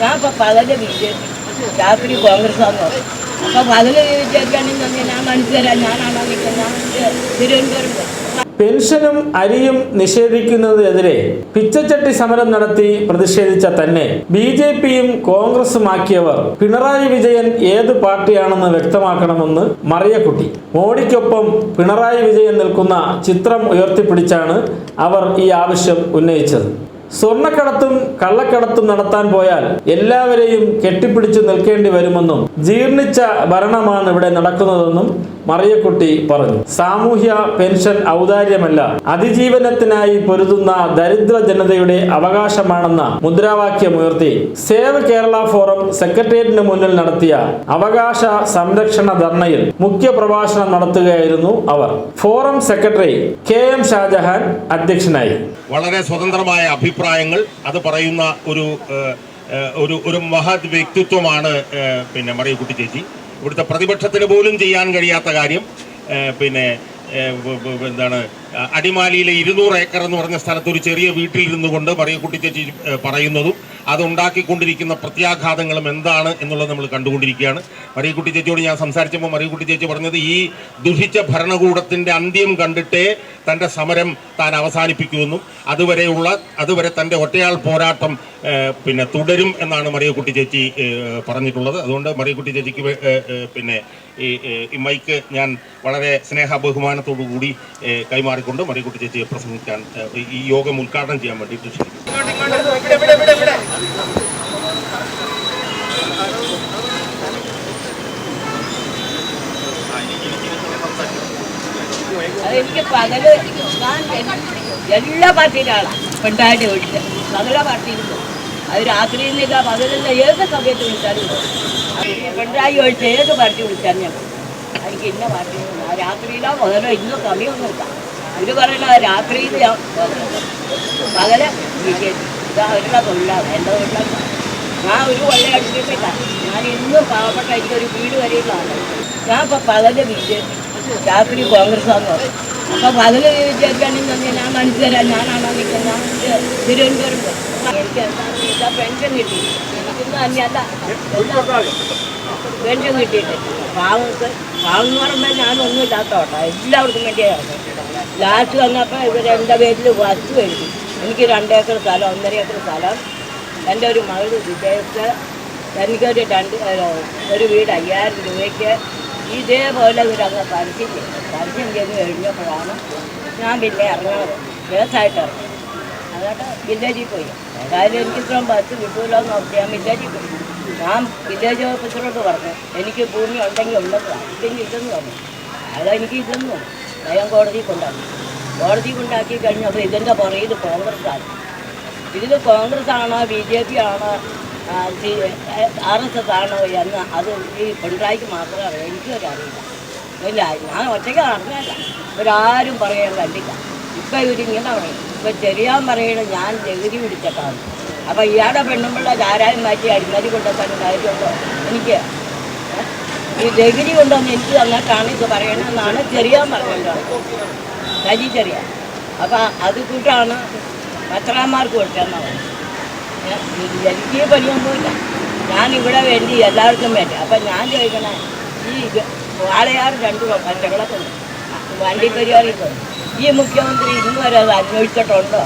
ഞാൻ ഇപ്പൊ പകൽ ബി ജെ പി രാത്രി കോൺഗ്രസ് ആണെന്ന് പറയും അപ്പൊ പകൽ ആണെങ്കിൽ ഞാൻ മനസ്സിലാം ഞാനാണോ നിൽക്കുന്നത്? തിരുവനന്തപുരം പെൻഷനും അരിയും നിഷേധിക്കുന്നതിനെതിരെ പിച്ചച്ചട്ടി സമരം നടത്തി പ്രതിഷേധിച്ച തന്നെ ബി ജെ പിയും കോൺഗ്രസുമാക്കിയവർ പിണറായി വിജയൻ ഏത് പാർട്ടിയാണെന്ന് വ്യക്തമാക്കണമെന്ന് മറിയക്കുട്ടി. മോഡിക്കൊപ്പം പിണറായി വിജയൻ നിൽക്കുന്ന ചിത്രം ഉയർത്തിപ്പിടിച്ചാണ് അവർ ഈ ആവശ്യം ഉന്നയിച്ചത്. സ്വർണക്കടത്തും കള്ളക്കടത്തും നടത്താൻ പോയാൽ എല്ലാവരെയും കെട്ടിപ്പിടിച്ചു നിൽക്കേണ്ടി വരുമെന്നും ജീർണിച്ച ഭരണമാണ് ഇവിടെ നടക്കുന്നതെന്നും മറിയക്കുട്ടി പറഞ്ഞു. സാമൂഹ്യ പെൻഷൻ ഔദാര്യമല്ല അതിജീവനത്തിനായി പൊരുതുന്ന ദരിദ്ര ജനതയുടെ അവകാശമാണെന്ന മുദ്രാവാക്യമുയർത്തി സേവ് കേരള ഫോറം സെക്രട്ടേറിയറ്റിന് മുന്നിൽ നടത്തിയ അവകാശ സംരക്ഷണ ധർണയിൽ മുഖ്യ പ്രഭാഷണം നടത്തുകയായിരുന്നു അവർ. Forum secretary K M Shajahan അധ്യക്ഷനായി. വളരെ സ്വതന്ത്രമായ അഭിപ്രായങ്ങൾ അത് പറയുന്ന ഒരു ഒരു ഒരു മഹത് വ്യക്തിത്വമാണ് പിന്നെ മറിയക്കുട്ടി ചേച്ചി. ഇവിടുത്തെ പ്രതിപക്ഷത്തിന് പോലും ചെയ്യാൻ കഴിയാത്ത കാര്യം പിന്നെ എന്താണ് അടിമാലിയിലെ ഇരുന്നൂറ് ഏക്കർ എന്ന് പറഞ്ഞ സ്ഥലത്ത് ഒരു ചെറിയ വീട്ടിലിരുന്നു കൊണ്ട് മറിയക്കുട്ടി ചേച്ചി പറയുന്നതും അത് ഉണ്ടാക്കിക്കൊണ്ടിരിക്കുന്ന പ്രത്യാഘാതങ്ങളും എന്താണ് എന്നുള്ളത് നമ്മൾ കണ്ടുകൊണ്ടിരിക്കുകയാണ്. മറിയക്കുട്ടി ചേച്ചിയോട് ഞാൻ സംസാരിച്ചപ്പോൾ മറിയക്കുട്ടി ചേച്ചി പറഞ്ഞത് ഈ ദുഷിച്ച ഭരണകൂടത്തിന്റെ അന്ത്യം കണ്ടിട്ടേ തന്റെ സമരം താൻ അവസാനിപ്പിക്കുമെന്നും അതുവരെയുള്ള അതുവരെ തന്റെ ഒറ്റയാൾ പോരാട്ടം പിന്നെ തുടരും എന്നാണ് മറിയക്കുട്ടി ചേച്ചി പറഞ്ഞിട്ടുള്ളത്. അതുകൊണ്ട് മറിയക്കുട്ടി ചേച്ചിക്ക് പിന്നെ ഈ മൈക്ക് ഞാൻ വളരെ സ്നേഹ ബഹുമാനത്തോടു കൂടി കൈമാറിക്കൊണ്ട് മറികുട്ടി ചേച്ചിയെ പ്രസംഗിക്കാൻ ഈ യോഗം ഉദ്ഘാടനം ചെയ്യാൻ വേണ്ടി അതെനിക്ക് പകൽ എല്ലാ പാർട്ടിയിലാണ് പെണ്ണായിട്ട് വിളിച്ച് പകല പാർട്ടിയിൽ പോകും അത് രാത്രിയിലില്ല പകലില്ല ഏത് സമയത്ത് വിളിച്ചാലും പിണറായി ഒഴിച്ച് ഏത് പാർട്ടി വിളിച്ചാലും ഞാൻ. എനിക്ക് ഇന്ന പാർട്ടി ആ രാത്രിയിലോ പകലോ ഇന്ന സമയമൊന്നുമില്ല ഇത് പറയണ രാത്രിയിൽ ഞാൻ പകല ഇത് അവരുടെ തൊഴിലാണ്. എന്റെ തൊഴിലാണ്? ഞാൻ ഒരു കൊല്ലം അടിച്ചിട്ടില്ല ഞാൻ ഇന്നും പാവപ്പെട്ട എനിക്കൊരു വീട് വരെയുള്ള ആളാണ് ഞാൻ ഇപ്പം പകൽ ബി ജെ പി രാത്രി കോൺഗ്രസ് ആണെന്ന് പറയും. അപ്പം പകൽ ബി ജെ പി ആണെങ്കിൽ ഞാൻ മനസ്സിലാൻ ഞാനാണോ നിൽക്കുന്നത്? ഞാൻ തിരുവനന്തപുരം എനിക്ക് എന്താ പെൻഷൻ കിട്ടി. എനിക്കൊന്നും തന്നെയല്ല പെൻഷൻ കിട്ടിയിട്ട്. പാവങ്ങൾക്ക് പാവം എന്ന് പറയുമ്പോൾ ഞാനൊന്നും ഇല്ലാത്തോട്ടാ. എല്ലാവർക്കും വേണ്ടിയാണ് ലാസ്റ്റ് വന്നപ്പോൾ ഇവർ എന്റെ പേരിൽ വസ്തു എഴുതി എനിക്ക് രണ്ടേക്കർ സ്ഥലം ഒന്നര ഏക്കർ സ്ഥലം. എന്റെ ഒരു മകൾ വിദേശത്ത്. എനിക്കൊരു രണ്ട് ഒരു വീട് അയ്യായിരം രൂപയ്ക്ക്. ഇതേപോലെ അങ്ങ് പരസ്യം ചെയ്തു പരസ്യം ചെയ്ത് കഴിഞ്ഞപ്പോഴാണ് ഞാൻ പിന്നെ ഇറങ്ങുന്നത് ദിവസമായിട്ട് ഇറങ്ങി. വില്ലേജിൽ പോയി. ഏതായാലും എനിക്ക് ഇത്രയും ബസ് കിട്ടുമല്ലോ എന്ന് നോക്കി ഞാൻ വില്ലേജിൽ പോയി. ഞാൻ വില്ലേജ് ഓഫീസറോട് പറഞ്ഞു എനിക്ക് ഭൂമി ഉണ്ടെങ്കിൽ ഉണ്ടെന്ന് ഇല്ലെങ്കിൽ ഇല്ലെന്ന് പറഞ്ഞു അയാൾ എനിക്ക് ഇല്ലെന്നു ഞാൻ കോടതി കൊണ്ടാക്കി കോടതി കൊണ്ടാക്കി കഴിഞ്ഞപ്പോൾ ഇതിന്റെ പുറകിൽ കോൺഗ്രസ്സാണ്. ഇതിൽ കോൺഗ്രസ് ആണോ ബി ജെ പി ആണോ ആർ എസ് എസ് ആണോ എന്ന് അത് ഈ പിണറായിക്ക് മാത്രമേ അറിയാം. എനിക്കൊരു അറിയില്ല. ഇല്ല ഞാൻ ഒറ്റയ്ക്ക് അറിഞ്ഞല്ല ഒരാരും പറയാൻ കണ്ടില്ല ഇപ്പം ഇവരിങ്ങനെ പറയും ഇപ്പം ചെറിയാൻ പറയണ ഞാൻ ജഗതി പിടിച്ചിട്ടാണ് അപ്പം ഇയാളുടെ പെണ്ണുമ്പിള്ള ധാരാളം മാറ്റി അടിമതി കൊണ്ടുവക്കാൻ കാര്യമുണ്ടോ എനിക്ക്? ഈ ജഗതി കൊണ്ടുവന്ന് എനിക്ക് തന്നിട്ടാണ് ഇത് പറയണമെന്നാണ് ചെറിയാൻ പറയേണ്ടത് കരി ചെറിയ. അപ്പം അത് കൂട്ടാണ് പറഞ്ഞത് ഏ, എനിക്ക് പണിയൊന്നുമില്ല. ഞാൻ ഇവിടെ വേണ്ടി എല്ലാവർക്കും വേണ്ടി. അപ്പം ഞാൻ ചോദിക്കണേ ഈ വാളയാർ രണ്ട് പച്ചകളൊക്കെ വണ്ടി പരിപാടിക്ക് ഈ മുഖ്യമന്ത്രി ഇന്നുവരെ അത് അന്വേഷിച്ചിട്ടുണ്ടോ?